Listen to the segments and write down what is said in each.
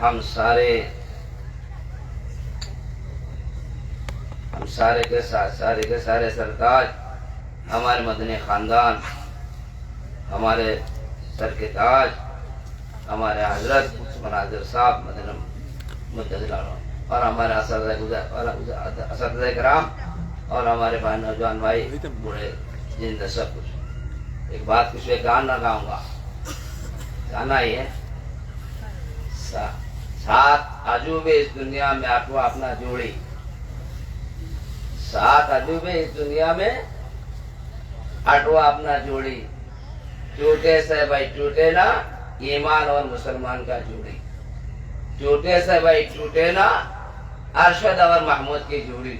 हम सारे हम सारे के साथ सारे के सारे सरताज हमारे मदनी खानदान हमारे सर के ताज हमारे हज़रत मनाजिर साहब मदन मुद्दत और हमारे कराम और हमारे भाई नौजवान भाई बूढ़े ज़िंदा सब कुछ। एक बात कुछ गाना गाऊँगा। गाना ही है सा, सात अजूबे इस दुनिया में आठवा अपना जोड़ी। सात अजूबे इस दुनिया में आठवा अपना जोड़ी। टूटे से भाई टूटे ना, ईमान और मुसलमान का जोड़ी। टूटे से भाई टूटे ना, अरशद और महमूद की जोड़ी।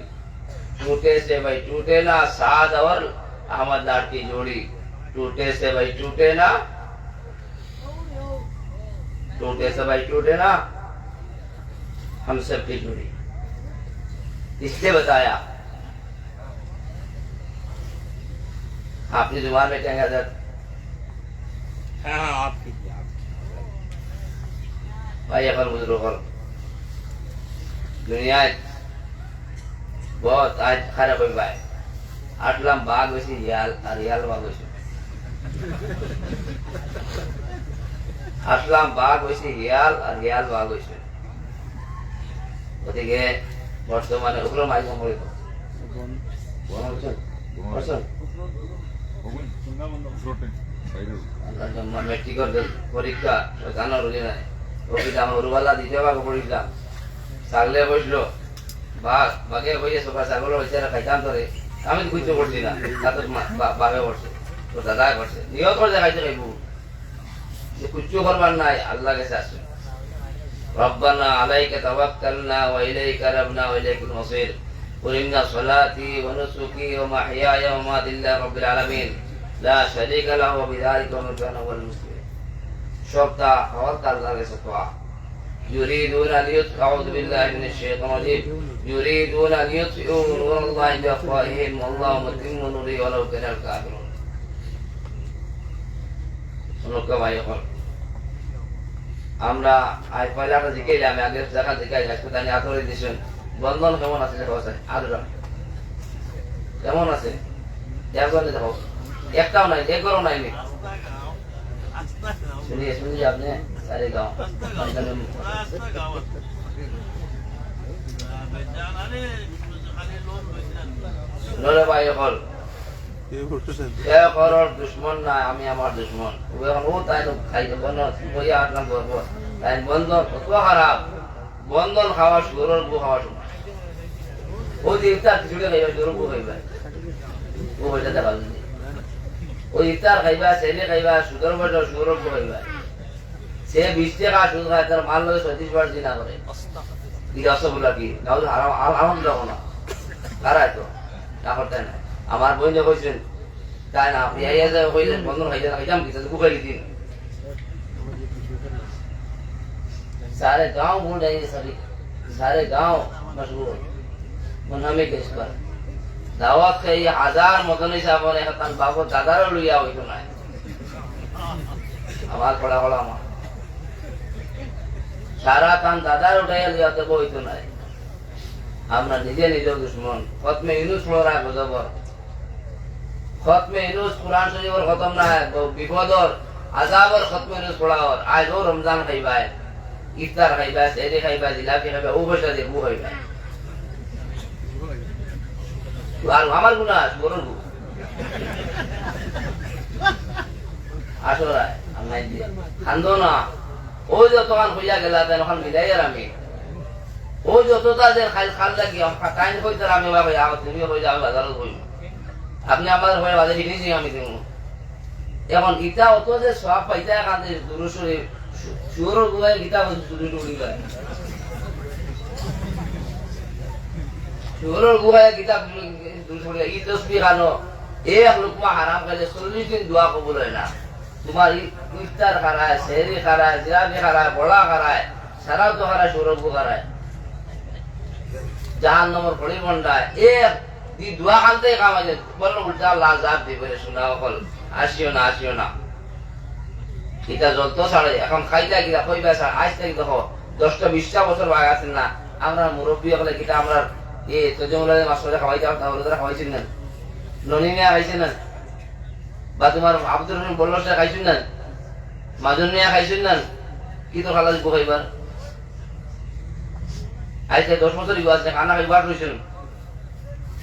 टूटे से भाई टूटे ना, साद और अहमद की जोड़ी। टूटे से भाई टूटे ना टूटे से भाई टूटे ना हम सब के जुड़े इसलिए बताया आपने ज़ुबान में कहेंगे हज़रत हाँ, हाँ, आपकी भाई अपन बुज़ुर्ग दुनिया बहुत आज खराब હોય आटलाम આટલા वैसे रियाल रियाल बाग वैसे। आटलाम ભાગ वैसे रियाल रियाल बाग वैसे। ওদিকে বর্তমানে ওগুলো মাইক নম্বর মেট্রিকর পরীক্ষা জানো রুজি নাই ওকিলাম ওরুবালা দিতে পারব পড়িলাম। ছাগলে বসল বাঘ বাঘে ছাগল হয়েছে খাইতাম আমি তো না তাতে বাঘে দাদা করছে দেখাইতে করবার নাই আল্লাহ কাছে আসুন। ربنا عليك توكلنا وإليك ربنا وإليك المصير. قل إن صلاتي ونسكي ومحياي ومماتي لله رب العالمين. لا شريك له وبذلك أمرت أنا المسلمين شرطة توكل الله استطاع يريدون أن يطفئوا أعوذ بالله من الشيطان الرجيم. يريدون أن يطفئوا نور الله بأفواههم. والله متم نوري ولو كان الكافرون. سنوكا ما يقول আমরা আজ পয়লাটা জিজ্ঞেস আমি আগে দেখা জিজ্ঞাসা হাসপাতালে আতরে দিয়েছেন বন্ধন কেমন আছে দেখো আছে আদরা কেমন আছে একজন দেখো একটাও নাই একবারও নাই নি শুনিয়ে শুনিয়ে আপনি সারে গাঁও নরে ভাই করর না ও তাই খারাপ। খাওয়া খাইবা। খাইবা সে বিশ টাকা সুদ খায়, তার মাল লগে ছত্রিশ বার দিনা করে। কি রসগোল্লা কি? তাহলে আরাম যাব না কারাই তো টাকার তাই না আমার বোন কইছেন তাই না আপনি আইয়া যায় কইলেন বন্ধন খাইতে না খাইতাম কিছু বুকাই দিন सारे गांव भूल जाएंगे सभी सारे गांव मशहूर मुनामे के इस पर दावत के ये हजार मदनी साहब ने हतन बाबू दादार लिया हुई सुना है आवाज पड़ा पड़ा मां সারা কান দাদার উঠাইয়া লিয়া তো বইতো নাই আমরা নিজে নিজের দুশ্মন খতমে ইউনুস পড়া গজবর খতমে ইউনুস কুরআন শরীফর খতম না বিপদর আজাবর খতমে ইউনুস পড়াওর আজ ও রমজান খাইবাই ইফতার খাইবা সেরে খাইবা জিলাপি ও পয়সা দিয়ে বু খাইবা আর আমার গুণা বড় আমি খান্দো না। ও যতক্ষণ হইয়া গেলা তেন ওখান বিদায় আমি ও যতটা যে খাল খাল লাগি টাইম হইতে আমি বাবা তুমি হয়ে যাও বাজারত আপনি আমাদের হয়ে বাজে কিনেছি আমি তুমি এখন গীতা অত যে সব পাইতা কাঁদে দুরুসুরি সুর গুলাই গীতা টুরি গুহায় গীতা ই তসবি খানো এক লুকমা হারাম খাইলে চল্লিশ দিন দোয়া কবুল হয় না। তোমার ইফতার খারায়, সেহরি খারায় জিরাবি খারায়, বড়া খারায় সারাও তো খারায় সৌরভ খারায়। জাহান নম্বর ফড়ি বন্ডায় এক দি দোয়া খানতে কাম আছে। বলল উল্টা আল্লাহ জাপ দি বলে, শোনা অকল, আসিও না আসিও না। এটা যত ছাড়ে, এখন খাইতা গিয়া কইবা স্যার আজ থেকে দেখো, দশটা, বিশটা বছর আগে আছেন না, আমরা মুরব্বী হলে কিটা আমরা, এ, তজমুলা মাস্টারে খাওয়াইতে তাহলে তারা খাওয়াইছেন না? ননি মিয়া খাইছেন না? বা তোমার আব্দুর রহিম বল্লর সাহেব খাইছেন না? মাজন মিয়া খাইছেন না? কি তো খালা দিব খাইবার আইসে দশ বছর ইগো আছে খানা খাইবার রয়েছেন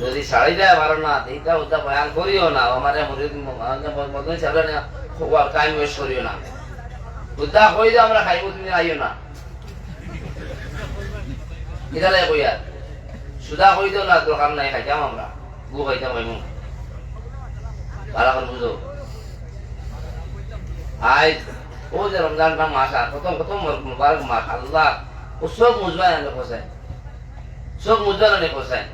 যদি যায় পারো না, এইটা ওটা বয়ান করিও না। আমার মুরিদ মদন সাহেব টাইম ওয়েস্ট করিও না। উদ্দা কই যে আমরা খাইব, তুমি আইও না। কিদালে কই আর সুদা কই দেও না দরকার নাই, খাইতাম আমরা। গু খাইতাম খাইমু ভালো করে বুঝো। আই, ও যে রমজানটা মাস আর কত কত মুবারক মাস, আল্লাহ। ও সব মুজবাই আনে কোসায় সব মুজবাই আনে কোসায়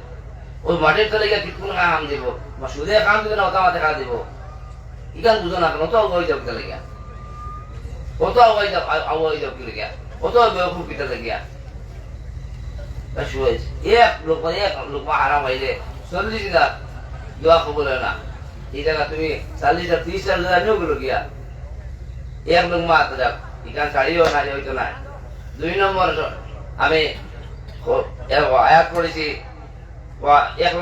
ওই মাটির তলে গিয়ে কিটকুন কাম দিব, বা সুদে কাম দিবে না ওটা মাথে কাম দিব। ইকান বুঝো না কেন অত আগুয়াই যাও কিতা লাগিয়া অত আগুয়াই যাও আগুয়াই যাও কি লাগিয়া অত কিতা লাগিয়া তা শুয়েছ এক লোক এক লোক হারাম হইলে চল্লিশ হাজার দোয়া কবুল হয় না। এই জায়গা তুমি চাল্লিশ হাজার ত্রিশ হাজার নিয়েও গেলো গিয়া এক লোক মা তো যাক ইকান শাড়িও না হইতো না দুই নম্বর আমি এক পড়েছি বা এক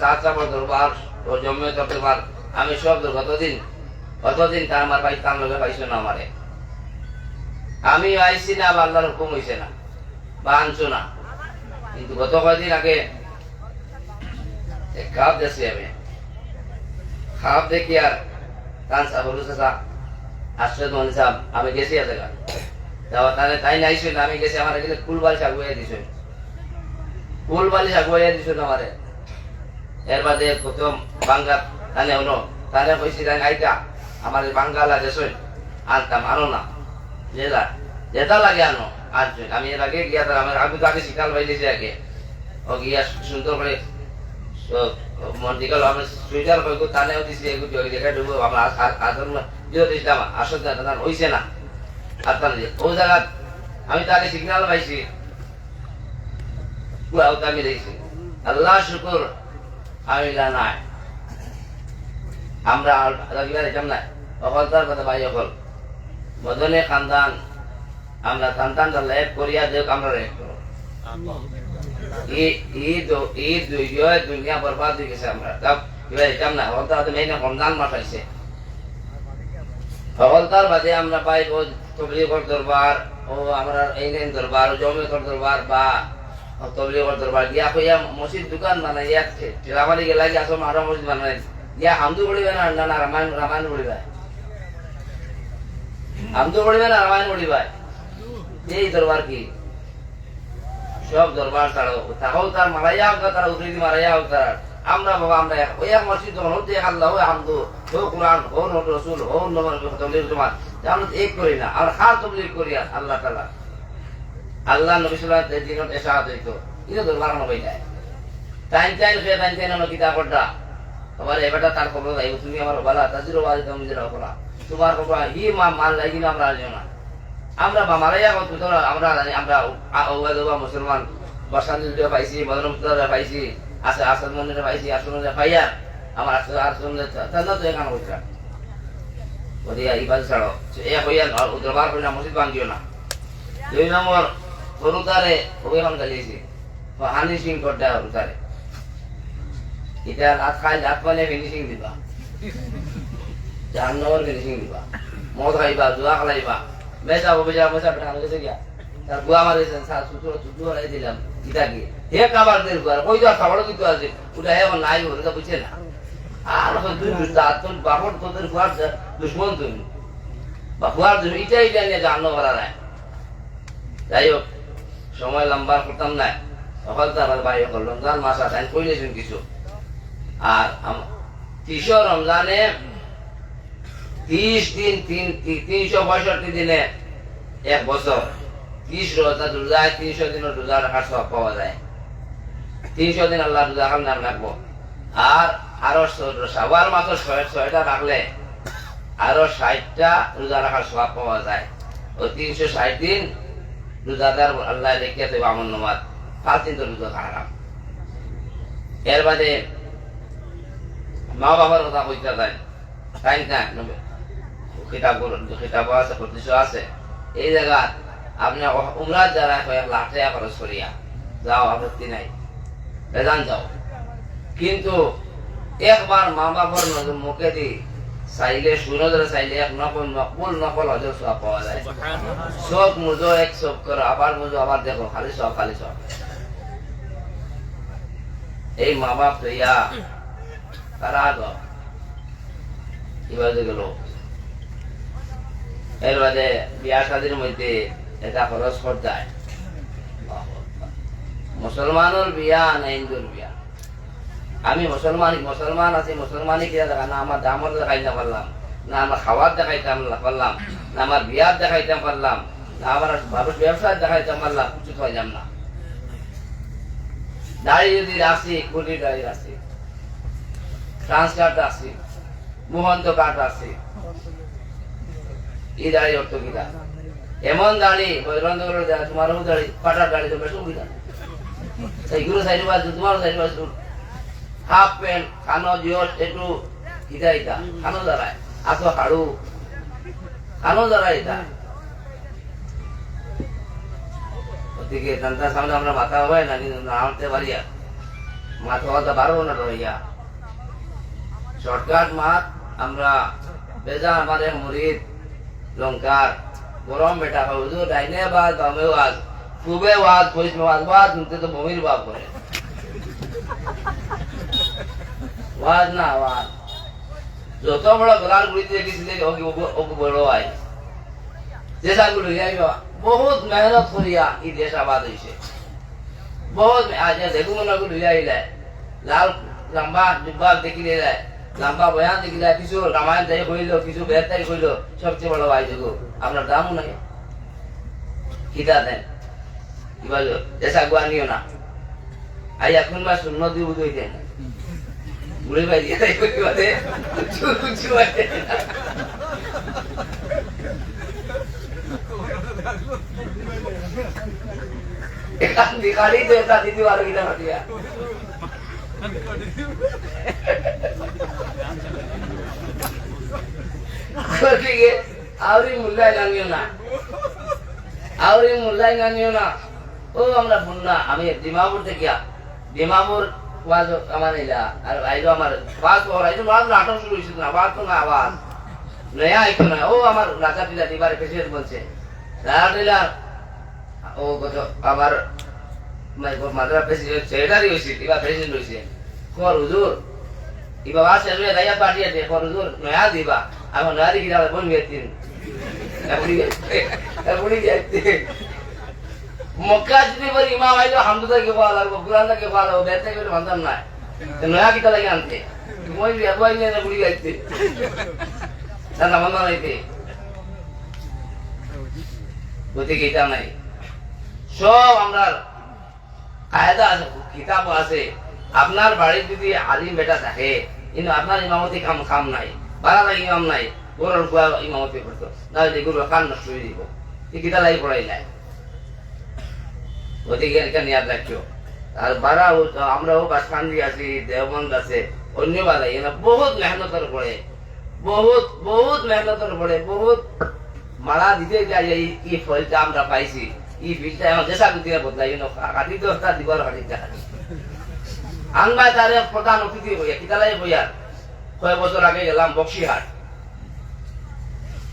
সাত চাপড় দরবার ও দরবার আমি সব দর কতদিন কতদিন তার আমার ভাই তার লগে পাইছো না আমারে। আমি আইছি না বা আল্লাহর হুকুম হইছে না, বা আনছো না। কিন্তু গত কয়দিন আগে খাপ দেখছি আমি। খাপ দেখি আর কান সাবরু চাচা, আশ্রয় মনে আমি গেছি আছে তাও তাহলে তাই না, আমি গেছি, আমার এখানে কুলবাল সাগুয়ে দিছো। ফুল বালিশ আগুয়াইয়া দিছো আমারে এর বাদে প্রথম বাঙ্গা তানে হলো তানে কইছি তাই আইতা, আমার বাঙ্গা লাগে সই আনতাম আনো না। যেটা যেটা লাগে আনো আনছো আমি এর আগে গিয়া তার, আমার আমি তো আগে শিকাল বাইলেছি আগে। ও গিয়া সুন্দর করে মন্দিকাল আমার সুইটার কইকো তানেও দিছি এগু জয় দেখা দেবো, আমার আদর দিও দিছিলাম আসল না হইছে না। আর তানে ও জায়গা, আমি তো আগে সিগন্যাল পাইছি পুরা উতামি দিয়েছি আল্লাহ শুকুর। আমি নাই। আমরা এটাম নাই অকল তার কথা ভাই অকল। বদনে খানদান। আমরা সন্তান লেপ করিয়া দেখ আমরা রেপ করো দুনিয়া বরবাদ হয়ে গেছে আমরা। তাও এবার না। অকল তার মেইন রমজান মাস আইছে। অকল তার বাদে আমরা পাইব তবলিগর দরবার ও আমরা এই দরবার জমিয়তর দরবার বা তবলিগর দরবার গিয়া কইয়া মসজিদ দোকান বানাই, এক টিলামারি গেলা গিয়া আসম আরও মসজিদ বানাই। গিয়া হামদু পড়িবে না না রামায়ণ রামায়ণ পড়িবে। হামদু পড়িবে না, রামায়ণ পড়িবে। এই দরবার কি? সব দরবার তারা তাহাও তার মারাইয়া হোক তারা উফরিদি মারাইয়া হোক তারা। আমরা বাবা, আমরা ওই এক মসজিদ যখন হতে আল্লাহ হামদু ও কোরআন, ও নবী রসুল নবর তবলিগ তোমার। আমরা এক করি না আমরা খাল তবলিগ করি আল্লাহ তালা আল্লাহ নবী সাল্লাল্লাহু আলাইহি দিনত এসাহাত হইতো ইনো দরবার হন হই যায় টাইম টাইম ফে টাইম টাইম নকি তা করডা তোমার এবারটা তার খবর নাই তুমি আমার বালা তাজিরো বাজি তুমি যেটা করা তোমার খবর হি মা মাল লাগি না আমরা আলিও না আমরা বা মারাইয়া কত তোরা আমরা জানি আমরা ওয়া দেবা মুসলমান বসান দিলে পাইছি মদন মুদ্রা পাইছি আছে আসাদ মন্দিরে পাইছি আসন পাইয়া আমার আসলে আসন তান্না তো এখানে হইতা ওদিকে ইবাদ ছাড়ো এ হইয়া দরবার করি না মসজিদ ভাঙ্গিও না দুই নম্বর গরু তারে ওইখান গালিয়েছি হানি সিং করতে গরু তারে এটা রাত খাই রাত পালে ফিনিশিং দিবা। জাহান্নবর ফিনিশিং দিবা। মদ খাইবা, জুয়া বেটা গেছে গিয়া। তার গুয়া সুতো হলাই দিলাম। ইটা হে কাবার দের গুয়ার কই তো দিতে আছে ওটা হে নাই ওটা বুঝছে না। আর তুই তোর বাপর তোদের গুয়ার তুমি। বা গুয়ার এটা এটা নিয়ে জাহান্নবর আর যাই হোক সময় লম্বা করতাম না। সকাল তো আমার ভাই হল রমজান মাস আছে আমি কইলেছেন কিছু। আর তিনশো রমজানে ত্রিশ দিন, তিন তিনশো পঁয়ষট্টি দিনে এক বছর। ত্রিশ রোজা রোজায় তিনশো দিনের রোজা রাখার সব পাওয়া যায়। তিনশো দিন আল্লাহ রোজা খান নাম রাখব। আর আরও সবার মাত্র ছয় ছয়টা রাখলে আরও ষাটটা রোজা রাখার সব পাওয়া যায়। ও তিনশো ষাট দিন রোজাদার আল্লাহ রেখে দেবে আমার নমাজ। পাঁচ দিন তো রোজা খারাপ এর বাদে মা বাবার কথা কইতে যায় তাই না? কিতাব কিতাব আছে প্রতিশো আছে। এই জায়গা আপনি উমরার যারা কয়েক লাখ টাকা খরচ করিয়া যাও, আপত্তি নাই। বেদান যাও। কিন্তু একবার মা বাবার নজর মুখে দি চাইলে শুনো ধরে চাইলে এক নকল নকল নকল হজর সব পাওয়া যায়। সব মুজো এক সব করো আবার মুজো আবার দেখো, খালি সব খালি সব এই মা বাপ তো ইয়া তারা এবারে গেল। এর বাদে বিয়া শাদির মধ্যে এটা খরচ মুসলমানের বিয়া না হিন্দুর বিয়া? আমি মুসলমান মুসলমান আছি মুসলমানই কিনা দেখা না আমার দামর দেখাইতে পারলাম, না আমার খাওয়ার দেখাইতাম পারলাম, না আমার বিয়ার দেখাইতে পারলাম, না আমার মানুষ ব্যবসায় দেখাইতে পারলাম, কিছু পাইলাম না। দাড়ি যদি রাখছি কোটি দাড়ি রাখছি। ট্রান্সকার্ড রাখছি মোহন্ত কার্ড রাখছি এই দাড়ি অর্থ কিনা এমন দাড়ি বৈরন্ত তোমারও দাড়ি পাটার দাড়ি তো বেশ সুবিধা সেইগুলো সাইড বাজ তোমারও সাইড হাফ প্যান্ট খানো জিওস একটু ইটা ইটা খানো দাঁড়ায় আসো হাড়ু। খানো দাঁড়ায় এটা। ওদিকে তান্তার সামনে আমরা মাথা হবে না, কিন্তু নামতে পারি আর। মাথা হতে পারব না রইয়া শর্টকাট মাত, আমরা বেজা আমাদের মুরিদ, লঙ্কার। গরম বেটা হুজুর ডাইনে বাজ বামে বাজ। খুবে ওয়াজ পয়সা ওয়াজ ওয়াজ শুনতে তো বমির বাপ করে। ওয়াজ না ওয়াজ যত বড় গলার গুড়িতে দেখেছিলে ওকে বড় আই দেশাগুলো বহুত মেহনত করিয়া ই দেশ আবাদ হয়েছে বহুত আজ দেখু মনে করে আইলে, লাল লম্বা ডিব্বা দেখিলে লম্বা বয়ান দেখিলে কিছু রামায়ণ তাই কইল, কিছু বেদ তাই কইল, সবচেয়ে বড় ভাই দেখো, আপনার দামও নাই। কিতা দেন? কি বলো? দেশা গুয়া নিও না। আই এখন বা শূন্য দিব দুই দেন বুড়ি ভাই দিয়ে তাই কই বাদে কুচু কুচু আছে এখান দিখাড়ি তো এটা দিদি বারো কিনা নামিও না আউরি মূল্যায় নামিও না ও আমরা বন্যা আমি ডিমাপুর থেকে ডিমাপুর ওয়াজ আমার এলা আর আইলো আমার ওয়াজ ওর আইলো ওয়াজ নাটক শুরু হয়েছিল না ওয়াজ তো না আওয়াজ নয়া আইতো না ও আমার রাজা টিলা দিবারে প্রেসিডেন্ট বলছে রাজা টিলা ও কত আবার মাদ্রা প্রেসিডেন্ট সেক্রেটারি হয়েছে এবার প্রেসিডেন্ট হয়েছে কর হুজুর ইবা ওয়াজ শেষ হয়ে দাইয়া পাঠিয়ে দে কর হুজুর নয়া দিবা আমার নয়া দিকে যাবে বন গেছিন মক্কা যদি বলি ইমাম আইলো হামদুদা কে পাওয়া লাগবো কুরআনটা কে পাওয়া লাগবো বেতে করে বান্ধাম না। নয়া কিতা লাগে আনতে। মই বিয়াবাই নিয়ে না বুড়ি গাইতে। তার নাম নাইতে গতিকে এটা নাই। সব আমরা কায়দা আছে কিতাব আছে। আপনার বাড়ির যদি আলিম বেটা থাকে কিন্তু আপনার ইমামতি কাম কাম নাই বারাদা ইমাম নাই গরুর গুয়া ইমামতি করতো। না হলে গরু কান নষ্ট হয়ে দিব কিতা লাগি পড়াই নাই। এটা নিয়াদ রাখিও আর বারা আমরাও বাসখান্দি আছি, দেওবন্দ আছে, অন্য এরা বহুত মেহনতের পড়ে বহুত বহুত মেহনতের পড়ে বহুত মারা দিতে এই এই ফলটা আমরা পাইছি, এই বিলটা আমার দেশা গুতিরা বদলাই কাটি তো তার দিবার কাটি আনবাই তারে প্রধান অতিথি হইয়া, কিতালাই হইয়া কয়েক বছর আগে গেলাম বক্সিহাট।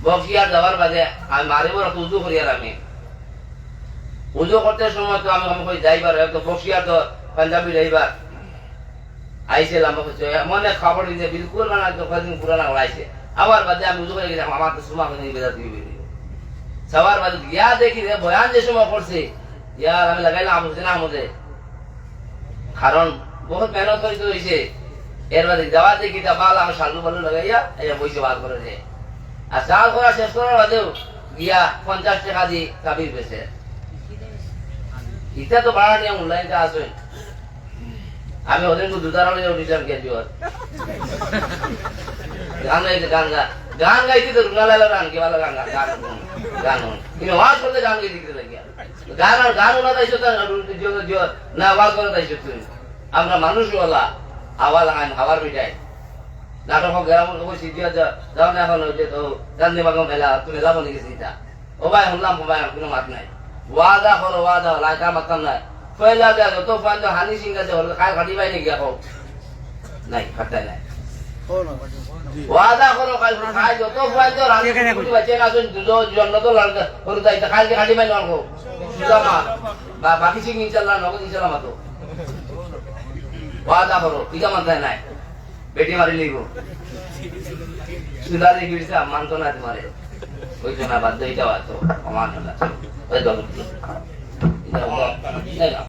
বক্সিহাট যাওয়ার বাদে আমি মারিব উজু করিয়ার আমি। উজু করতে সময় তো আমি আমাকে যাইবার একদম বক্সিহাট তো পাঞ্জাবি যাইবার আইছিলাম আমাকে মনে খবর দিতে বিলকুল মানে তো কদিন পুরানা আইছে আবার বাদে আমি উজু করে গেলাম, আমার তো সুমা করে বেদা দিবি সবার বাদে গিয়া দেখি রে, বয়ান যে সময় করছে ইয়ার আমি লাগাইলাম আমি না আমাদের কারণ বহুত মেহনত করে তো হয়েছে এর বাদে যাওয়া দেখি তা বাল আমি সালু বালু লাগাইয়া এই বইসে বার করে আর চাল করা শেষ করার বাদেও গিয়া পঞ্চাশ টাকা দিয়ে কাবির পেছে ইটা তো ভাড়া নিয়ে অনলাইনটা আসবেন আমি ওদের দুধার হলে উঠিলাম গেছি ওর গান গাইতে, গান গা, গান গাইতে তো রুঙ্গালালো গান, কি ভালো গান গান গান। কিন্তু ওয়াজ করতে গান গাইতে গান আর গান ওনা তাইছো তো না ওয়াজ করে তাইছো তুমি। আমরা মানুষ ওলা হাওয়া লাগান হাওয়ার নাটক গ্রাম কবর সিদ্ধিয়া যাও না এখন হইতে তো গান্ধী মেলা, তুমি যাব নাকি সিটা? ও ভাই, শুনলাম ভাই কোনো মাত নাই। ওয়াদা করো ওয়াদা লাইকা মাতাম নাই। ফয়লা দেয়া যত ফান হানি সিং আছে হল খাই খাটি পাই নাকি এখন? নাই খাটাই নাই। ওয়াদা করো কাল খাই যত ফান তো রানি কুটি বাচ্চা না শুন দুজো জন্য তো লড়কা করু তাই তা কালকে খাটি পাই নরকো সুদামা বা বাকি সিং ইনশাআল্লাহ নগদ ইনশাআল্লাহ মাতো। ওয়াদা করো ইকা মানতে নাই। বেটি মারি লিখো সুদারি গিরসা মানতো না তোমারে। ওই জন্য বাধ্য এটা বাধ্য অমান হলা ওই দল এটা